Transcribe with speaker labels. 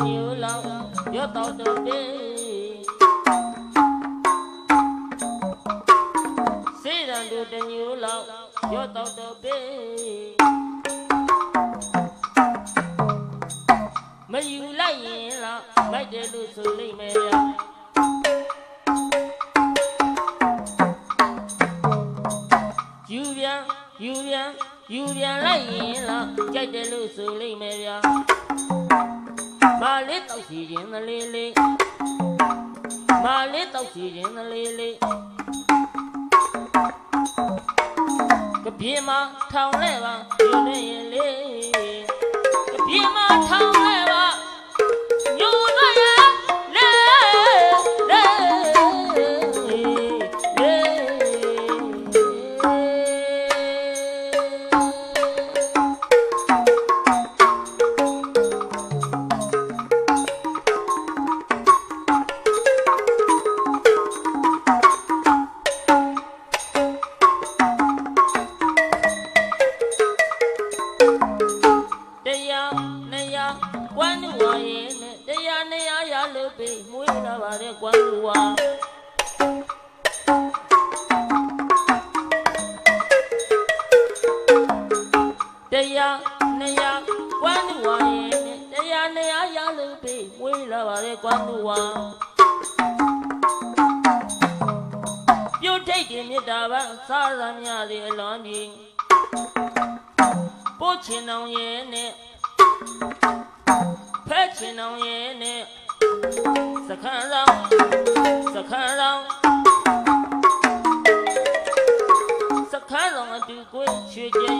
Speaker 1: ရော့တော့တော့ပေစေရန်တို့တညိုလောက်ရော့တော့တော့ပေမယူလိုက်ရင်လားမိုက်တယ်လို့ဆိုလိမ့်မယ်ဗျာယူပြန်ယူပြန်ယူပြန်လိုက်ရင်လားကြိုက်တယ်လို့ဆိုလိမ့်မယ်ဗျာမာလေးတောက် စီခြင်းသလေးလေးမာလေးတောက်စီခြင်းသလေးလေးကပြေမထောင်လဲပါယူနေရင်လေးကပြေမထောင်လဲ လို့ပြီမွေးလာပါတဲ့ကွမ်းလူဝါတရားနေရကွမ်းလူဝါရဲ့နဲ့တရားနေရရလို့ပြီမွေးလာပါတဲ့ကွမ်းလူဝါပြုတ်ထိတ်တယ်မြတ်တာပါစားရမြသည်အလွန်ကြီးပို့ချင်အောင်ရဲ့နဲ့ဖက်ချင်အောင်ရဲ့နဲ့ စခန်းရောင်းစခန်းရောင်းစခန်းရောင်းအတူကိုရွှေကြရုံရဲ့မွေး